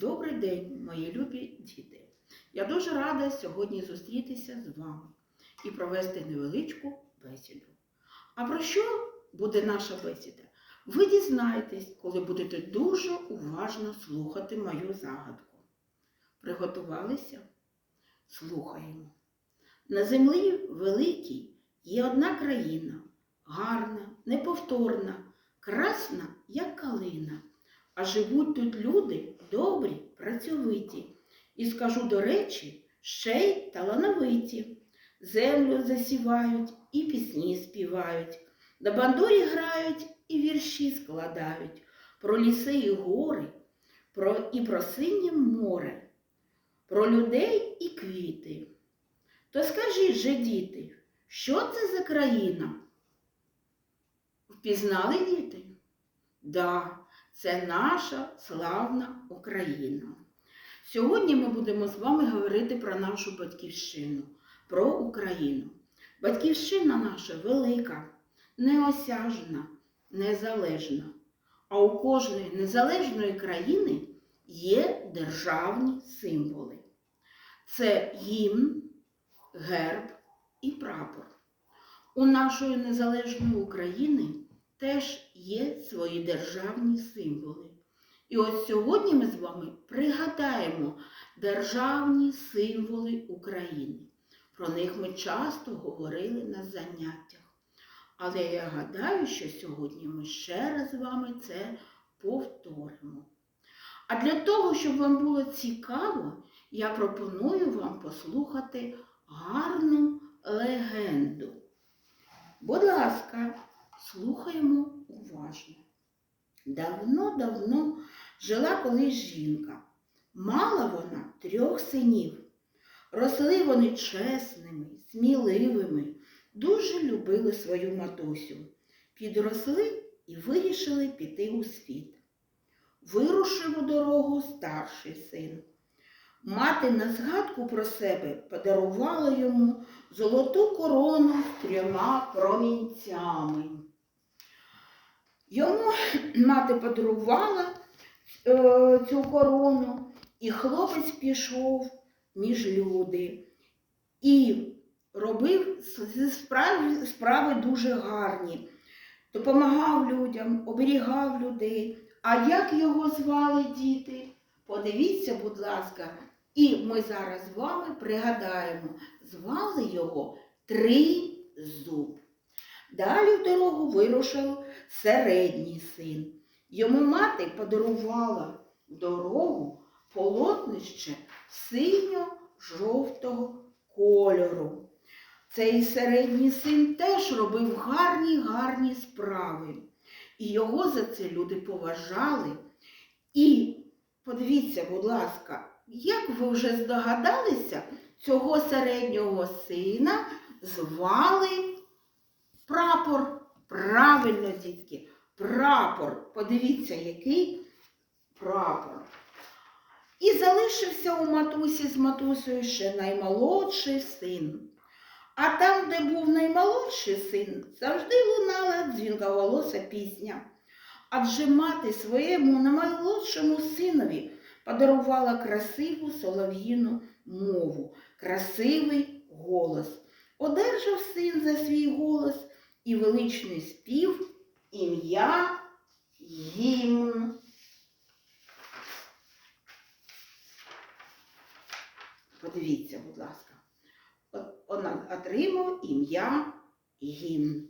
Добрий день, мої любі діти! Я дуже рада сьогодні зустрітися з вами і провести невеличку бесіду. А про що буде наша бесіда? Ви дізнаєтесь, коли будете дуже уважно слухати мою загадку. Приготувалися? Слухаємо. На землі великій є одна країна, гарна, неповторна, красна, як калина. А живуть тут люди добрі, працьовиті. І скажу до речі, ще й талановиті. Землю засівають і пісні співають, на бандурі грають і вірші складають про ліси і гори, про, і про синє море, про людей і квіти. То скажіть же, діти, що це за країна? Впізнали діти? Да, це наша славна Україна. Сьогодні ми будемо з вами говорити про нашу батьківщину, про Україну. Батьківщина наша велика, неосяжна, незалежна. А у кожної незалежної країни є державні символи. Це гімн, герб і прапор. У нашої незалежної України теж є свої державні символи. І от сьогодні ми з вами пригадаємо державні символи України. Про них ми часто говорили на заняттях. Але я гадаю, що сьогодні ми ще раз з вами це повторимо. А для того, щоб вам було цікаво, я пропоную вам послухати гарну легенду. Будь ласка, слухаємо уважно. Давно-давно жила колись жінка. Мала вона трьох синів. Росли вони чесними, сміливими, дуже любили свою матусю. Підросли і вирішили піти у світ. Вирушив у дорогу старший син. Мати на згадку про себе подарувала йому золоту корону з трьома промінцями. Йому мати подарувала е, цю корону, і хлопець пішов між люди і робив справи, справи дуже гарні, допомагав людям, оберігав людей. А як його звали діти? Подивіться, будь ласка, і ми зараз з вами пригадаємо, звали його Тризуб. Далі в дорогу вирушив середній син. Йому мати подарувала дорогу полотнище синьо-жовтого кольору. Цей середній син теж робив гарні гарні справи. І його за це люди поважали. І подивіться, будь ласка, як ви вже здогадалися, цього середнього сина звали прапор. Правильно, дітки, прапор. Подивіться, який прапор. І залишився у матусі з матусею ще наймолодший син. А там, де був наймолодший син, завжди лунала дзвінковолоса пісня. Адже мати своєму наймолодшому синові подарувала красиву солов'їну мову, красивий голос. Одержав син за свій голос і величний спів ім'я гімн. Подивіться, будь ласка. Вона отримав ім'я гімн.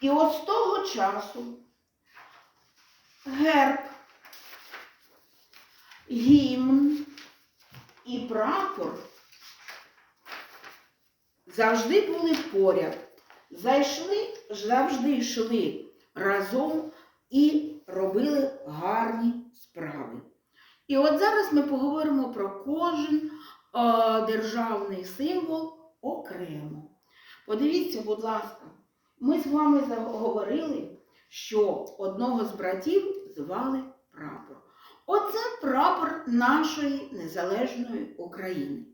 І от з того часу герб, гімн і прапор завжди були поряд. Зайшли, завжди йшли разом і робили гарні справи. І от зараз ми поговоримо про кожен е, державний символ окремо. Подивіться, будь ласка, ми з вами заговорили, що одного з братів звали. Оце прапор нашої незалежної України.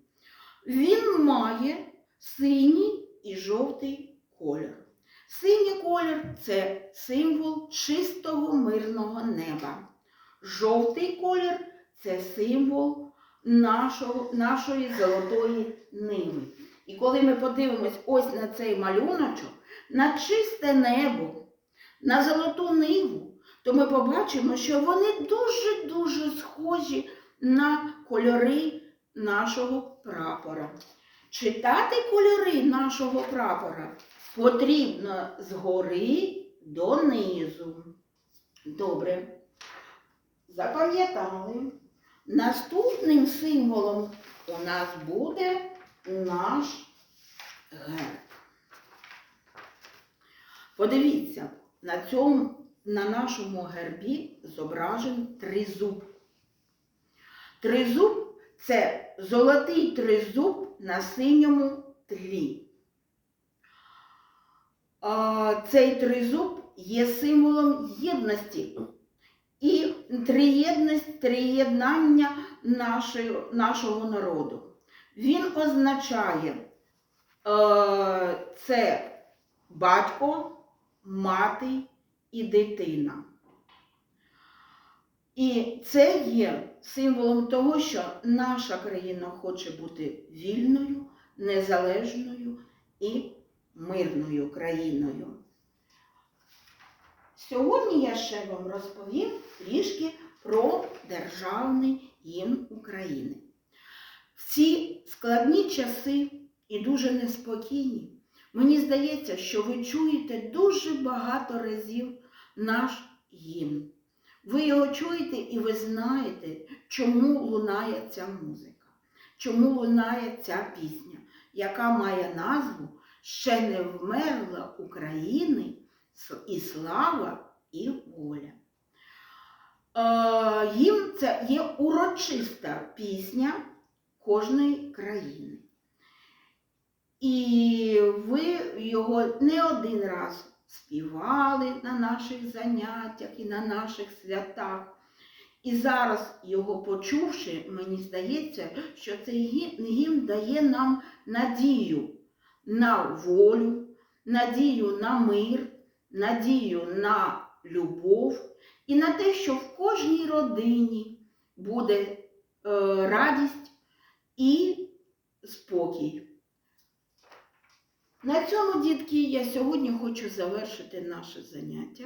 Він має синій і жовтий колір. Синій колір це символ чистого мирного неба. Жовтий колір це символ нашого, нашої золотої ниви. І коли ми подивимось ось на цей малюночок, на чисте небо, на золоту ниву, то ми побачимо, що вони дуже-дуже схожі на кольори нашого прапора. Читати кольори нашого прапора потрібно згори донизу. Добре. Запам'ятали. Наступним символом у нас буде наш герб. Подивіться, на цьому, на нашому гербі зображений тризуб. Тризуб це золотий тризуб на синьому тлі. Цей тризуб є символом єдності і триєдність, триєднання нашого народу. Він означає е, це батько, мати і дитина. І це є символом того, що наша країна хоче бути вільною, незалежною і мирною країною. Сьогодні я ще вам розповім трішки про державний гімн України. В ці складні часи і дуже неспокійні, мені здається, що ви чуєте дуже багато разів наш гімн. Ви його чуєте і ви знаєте, чому лунає ця музика, чому лунає ця пісня, яка має назву Ще не вмерла України і слава, і воля. Е, Гімн це є урочиста пісня кожної країни. І ви його не один раз співали на наших заняттях і на наших святах. І зараз його почувши, мені здається, що цей гімн, гімн дає нам надію на волю, надію на мир, надію на любов і на те, що в кожній родині буде е, радість і спокій. На цьому, дітки, я сьогодні хочу завершити наше заняття.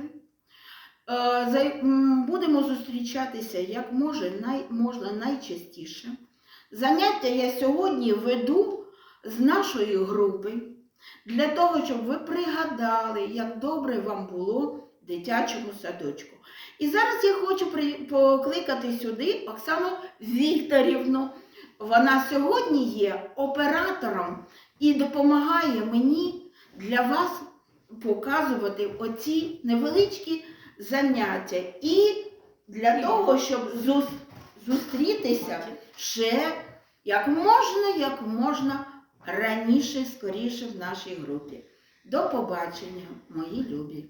Е, Будемо зустрічатися як може, най, можна найчастіше. Заняття я сьогодні веду з нашої групи для того, щоб ви пригадали, як добре вам було в дитячому садочку. І зараз я хочу покликати сюди Оксану Вікторівну. Вона сьогодні є оператором і допомагає мені для вас показувати оці невеличкі заняття. І для того, щоб зустрітися ще як можна, як можна раніше, скоріше в нашій групі. До побачення, мої любі!